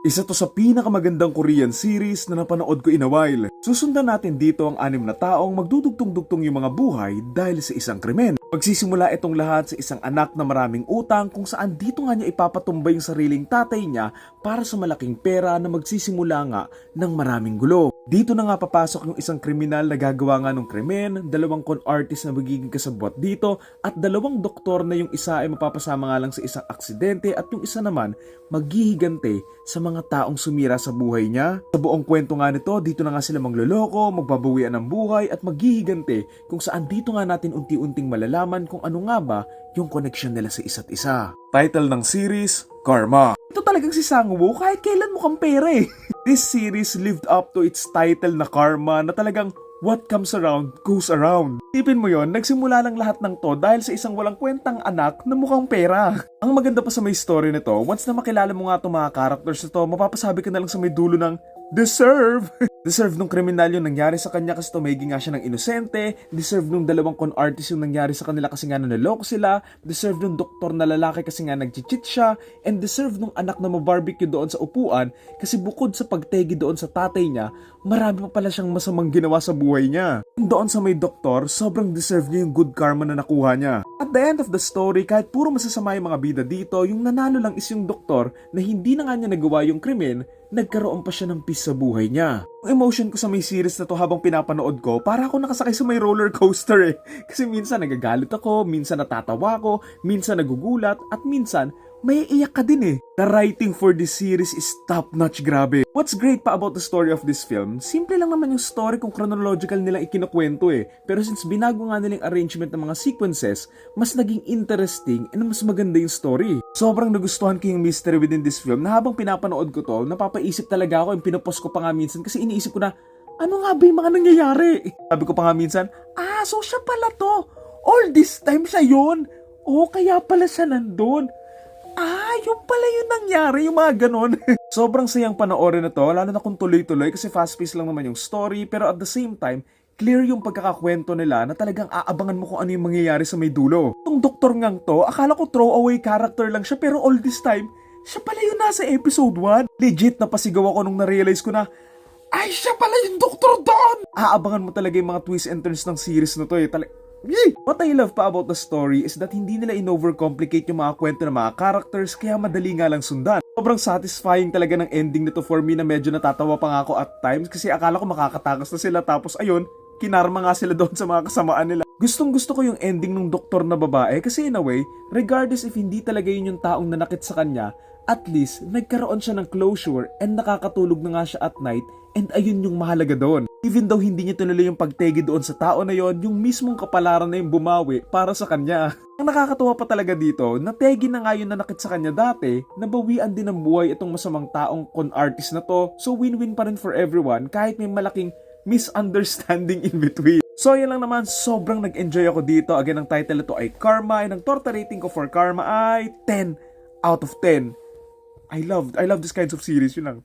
Isa to sa pinakamagandang Korean series na napanood ko in a while. Susundan natin dito ang anim na taong magdudugtong-dugtong yung mga buhay dahil sa isang krimen. Magsisimula itong lahat sa isang anak na maraming utang kung saan dito nga niya ipapatumba yung sariling tatay niya para sa malaking pera na magsisimula nga ng maraming gulo. Dito na nga papasok yung isang kriminal na gagawa nga ng krimen, dalawang con artist na magiging kasabwat dito, at dalawang doktor na yung isa ay mapapasama nga lang sa isang aksidente at yung isa naman maghihigante sa mga taong sumira sa buhay niya. Sa buong kwento nga nito, dito na nga sila mangloloko, magbabawian ng buhay at maghihigante kung saan dito nga natin unti-unting malalaman kung ano nga ba yung connection nila sa isa't isa. Title ng series, Karma. Ito talagang si Sangwoo kahit kailan mukhang pera eh. This series lived up to its title na Karma na talagang What comes around goes around. Tipin mo yon, nagsimula lang lahat ng to dahil sa isang walang kwentang anak na mukhang pera. Ang maganda pa sa may story nito, once na makilala mo nga itong mga characters na to, mapapasabi ka na lang sa may dulo ng Deserve! Deserve nung kriminal yung nangyari sa kanya kasi tumegi nga siya ng inosente. Deserve nung dalawang con artist yung nangyari sa kanila kasi nga nanaloko sila. Deserve nung doktor na lalaki kasi nga nag-cheat siya. And deserve nung anak na mabarbecue doon sa upuan kasi bukod sa pagtegi doon sa tatay niya, marami pa pala siyang masamang ginawa sa buhay niya. Doon sa may doktor, sobrang deserve niya yung good karma na nakuha niya. At the end of the story, kahit puro masasama yung mga bida dito, yung nanalo lang is yung doktor na hindi na nga niya nagawa yung krimen, nagkaroon pa siya ng peace sa buhay niya. Yung emotion ko sa may series na to habang pinapanood ko, para ako nakasakay sa may roller coaster eh. Kasi minsan nagagalit ako, minsan natatawa ako, minsan nagugulat, at minsan may iyak ka din eh. The writing for this series is top notch grabe. What's great pa about the story of this film, simple lang naman yung story kung chronological nilang ikinukwento eh. Pero since binago nga nilang arrangement ng mga sequences, mas naging interesting and mas maganda yung story. Sobrang nagustuhan ko yung mystery within this film na habang pinapanood ko to, napapaisip talaga ako yung pinupost ko pa nga minsan kasi iniisip ko na, ano nga ba yung mga nangyayari? Sabi ko pa nga minsan, ah, so siya pala to. All this time siya yun. Oh, kaya pala siya nandun. Yung pala yung nangyari, yung mga ganon. Sobrang sayang panoorin na to, lalo na kung tuloy-tuloy kasi fast-paced lang naman yung story, pero at the same time, clear yung pagkakakwento nila na talagang aabangan mo kung ano yung mangyayari sa may dulo. Itong doktor ngang to, akala ko throwaway character lang siya, pero all this time, siya pala yung nasa episode 1. Legit na pasigaw ako nung na-realize ko na, ay, siya pala yung doktor doon! Aabangan mo talaga yung mga twist and turns ng series na to eh. Tal- Yay! What I love pa about the story is that hindi nila in-overcomplicate yung mga kwento ng mga characters kaya madali nga lang sundan. Sobrang satisfying talaga ng ending nito for me na medyo natatawa pa nga ako at times kasi akala ko makakatakas na sila tapos ayun, kinarma nga sila doon sa mga kasamaan nila. Gustong gusto ko yung ending ng doktor na babae kasi in a way, regardless if hindi talaga yun yung taong nanakit sa kanya, at least nagkaroon siya ng closure and nakakatulog na nga siya at night and ayun yung mahalaga doon. Even though hindi niya tinuloy yung pagtegi doon sa tao na yon, yung mismong kapalaran na yung bumawi para sa kanya. Ang nakakatuwa pa talaga dito, nategi na nga yung nanakit sa kanya dati, nabawian din ng buhay itong masamang taong con artist na to, so win-win pa rin for everyone kahit may malaking misunderstanding in between. So yan lang naman, sobrang nag-enjoy ako dito. Again, ang title nito ay Karma and ang torta rating ko for Karma ay 10 out of 10. I love, I love this kinds of series, yun lang.